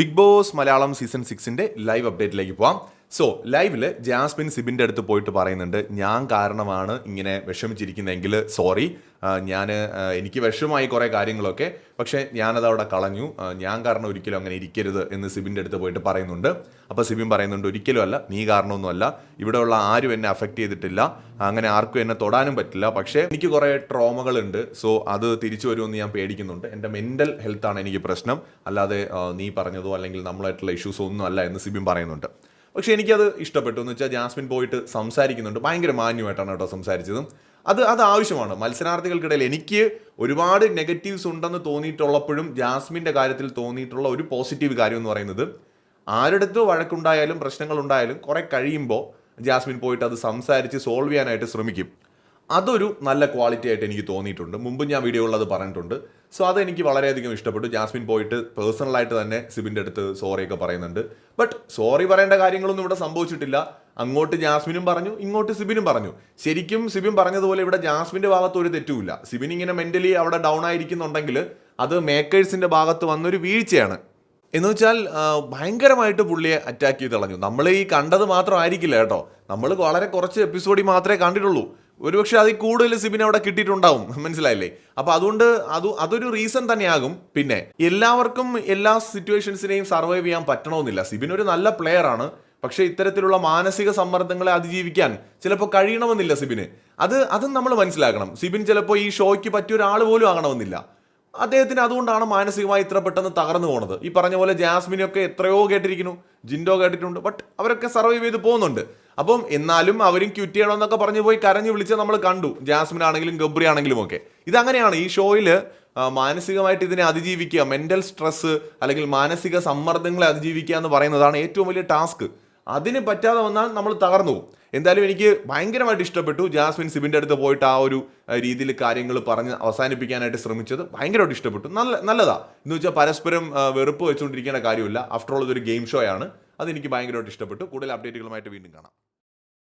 Big Boss Malayalam season സിക്സിന്റെ live അപ്ഡേറ്റിലേക്ക് പോവാം. സോ ലൈവിൽ ജാസ്മിൻ സിബിന്റെ അടുത്ത് പോയിട്ട് പറയുന്നുണ്ട് ഞാൻ കാരണമാണ് ഇങ്ങനെ വിഷമിച്ചിരിക്കുന്നതെങ്കിൽ സോറി ഞാൻ എനിക്ക് വിഷമമായി കുറേ കാര്യങ്ങളൊക്കെ പക്ഷേ ഞാനത് അവിടെ കളഞ്ഞു. ഞാൻ കാരണം ഒരിക്കലും അങ്ങനെ ഇരിക്കരുത് എന്ന് സിബിന്റെ അടുത്ത് പോയിട്ട് പറയുന്നുണ്ട്. അപ്പോൾ സിബിൻ പറയുന്നുണ്ട് ഒരിക്കലും അല്ല നീ കാരണമൊന്നുമല്ല ഇവിടെയുള്ള ആരും എന്നെ അഫക്റ്റ് ചെയ്തിട്ടില്ല. അങ്ങനെ ആർക്കും എന്നെ തൊടാനും പറ്റില്ല. പക്ഷേ എനിക്ക് കുറേ ട്രോമകളുണ്ട് സോ അത് തിരിച്ചു വരുമെന്ന് ഞാൻ പേടിക്കുന്നുണ്ട്. എന്റെ മെന്റൽ ഹെൽത്താണ് എനിക്ക് പ്രശ്നം. അല്ലാതെ നീ പറഞ്ഞതോ അല്ലെങ്കിൽ നമ്മളായിട്ടുള്ള ഇഷ്യൂസോ ഒന്നും അല്ല എന്ന് സിബിൻ പറയുന്നുണ്ട്. പക്ഷേ എനിക്കത് ഇഷ്ടപ്പെട്ടു. എന്ന് വെച്ചാൽ ജാസ്മിൻ പോയിട്ട് സംസാരിക്കുന്നുണ്ട്. ഭയങ്കര മാന്യമായിട്ടാണ് കേട്ടോ സംസാരിച്ചതും. അത് അത് ആവശ്യമാണ്. മത്സരാർത്ഥികൾക്കിടയിൽ എനിക്ക് ഒരുപാട് നെഗറ്റീവ്സ് ഉണ്ടെന്ന് തോന്നിയിട്ടുള്ളപ്പോഴും ജാസ്മിന്റെ കാര്യത്തിൽ തോന്നിയിട്ടുള്ള ഒരു പോസിറ്റീവ് കാര്യം എന്ന് പറയുന്നത് ആരുടെടുത്ത് വഴക്കുണ്ടായാലും പ്രശ്നങ്ങളുണ്ടായാലും കുറെ കഴിയുമ്പോൾ ജാസ്മിൻ പോയിട്ട് അത് സംസാരിച്ച് സോൾവ് ചെയ്യാനായിട്ട് ശ്രമിക്കും. അതൊരു നല്ല ക്വാളിറ്റി ആയിട്ട് എനിക്ക് തോന്നിയിട്ടുണ്ട്. മുമ്പ് ഞാൻ വീഡിയോകളിൽ അത് പറഞ്ഞിട്ടുണ്ട്. സോ അതെനിക്ക് വളരെയധികം ഇഷ്ടപ്പെട്ടു. ജാസ്മിൻ പോയിട്ട് പേഴ്സണലായിട്ട് തന്നെ സിബിന്റെ അടുത്ത് സോറിയൊക്കെ പറയുന്നുണ്ട്. ബട്ട് സോറി പറയേണ്ട കാര്യങ്ങളൊന്നും ഇവിടെ സംഭവിച്ചിട്ടില്ല. അങ്ങോട്ട് ജാസ്മിനും പറഞ്ഞു ഇങ്ങോട്ട് സിബിനും പറഞ്ഞു. ശരിക്കും സിബിൻ പറഞ്ഞതുപോലെ ഇവിടെ ജാസ്മിന്റെ ഭാഗത്ത് ഒരു തെറ്റുമില്ല. സിബിൻ ഇങ്ങനെ മെന്റലി അവിടെ ഡൗൺ ആയിരിക്കുന്നുണ്ടെങ്കിൽ അത് മേക്കേഴ്സിന്റെ ഭാഗത്ത് വന്നൊരു വീഴ്ചയാണ്. എന്ന് വെച്ചാൽ ഭയങ്കരമായിട്ട് പുള്ളിയെ അറ്റാക്ക് ചെയ്ത് കളഞ്ഞു. നമ്മൾ ഈ കണ്ടത് മാത്രം ആയിരിക്കില്ല കേട്ടോ. നമ്മൾ വളരെ കുറച്ച് എപ്പിസോഡിൽ മാത്രമേ കണ്ടിട്ടുള്ളൂ. ഒരുപക്ഷെ അതിൽ കൂടുതൽ സിബിന് അവിടെ കിട്ടിയിട്ടുണ്ടാവും. മനസ്സിലായില്ലേ? അപ്പൊ അതുകൊണ്ട് അത് അതൊരു റീസൺ തന്നെയാകും. പിന്നെ എല്ലാവർക്കും എല്ലാ സിറ്റുവേഷൻസിനെയും സർവൈവ് ചെയ്യാൻ പറ്റണമെന്നില്ല. സിബിൻ ഒരു നല്ല പ്ലെയർ ആണ്. പക്ഷേ ഇത്തരത്തിലുള്ള മാനസിക സമ്മർദ്ദങ്ങളെ അതിജീവിക്കാൻ ചിലപ്പോൾ കഴിയണമെന്നില്ല സിബിന്. അത് അതും നമ്മൾ മനസ്സിലാക്കണം. സിബിൻ ചിലപ്പോൾ ഈ ഷോയ്ക്ക് പറ്റിയ ഒരാൾ പോലും ആകണമെന്നില്ല. അദ്ദേഹത്തിന് അതുകൊണ്ടാണ് മാനസികമായി ഇത്ര പെട്ടെന്ന് തകർന്നു പോണത്. ഈ പറഞ്ഞ പോലെ ജാസ്മിനൊക്കെ എത്രയോ കേട്ടിരിക്കുന്നു. ജിൻഡോ കേട്ടിട്ടുണ്ട്. ബട്ട് അവരൊക്കെ സർവൈവ് ചെയ്ത് പോകുന്നുണ്ട്. അപ്പം എന്നാലും അവരും ക്വിറ്റ് ചെയ്യണമെന്നൊക്കെ പറഞ്ഞു പോയി കരഞ്ഞു വിളിച്ച് നമ്മൾ കണ്ടു. ജാസ്മിൻ ആണെങ്കിലും ഗബ്രി ആണെങ്കിലും ഒക്കെ. ഇതങ്ങനെയാണ് ഈ ഷോയിൽ മാനസികമായിട്ട് ഇതിനെ അതിജീവിക്കുക മെന്റൽ സ്ട്രെസ് അല്ലെങ്കിൽ മാനസിക സമ്മർദ്ദങ്ങളെ അതിജീവിക്കുക എന്ന് പറയുന്നതാണ് ഏറ്റവും വലിയ ടാസ്ക് അതിന് പറ്റാതെ വന്നാൽ നമ്മൾ തകർന്നു പോകും. എന്തായാലും എനിക്ക് ഭയങ്കരമായിട്ട് ഇഷ്ടപ്പെട്ടു ജാസ്മിൻ സിബിന്റെ അടുത്ത് പോയിട്ട് ആ ഒരു രീതിയിൽ കാര്യങ്ങൾ പറഞ്ഞ് അവസാനിപ്പിക്കാനായിട്ട് ശ്രമിച്ചത് ഭയങ്കരമായിട്ട് ഇഷ്ടപ്പെട്ടു. നല്ല നല്ലതാ. എന്ന് വെച്ചാൽ പരസ്പരം വെറുപ്പ് വെച്ചുകൊണ്ടിരിക്കേണ്ട കാര്യമില്ല. ആഫ്റ്റർ ഓൾ ഇതൊരു ഗെയിം ഷോ ആണ്. അതെനിക്ക് ഭയങ്കരമായിട്ട് ഇഷ്ടപ്പെട്ടു. കൂടുതൽ അപ്ഡേറ്റുകളുമായിട്ട് വീണ്ടും കാണാം.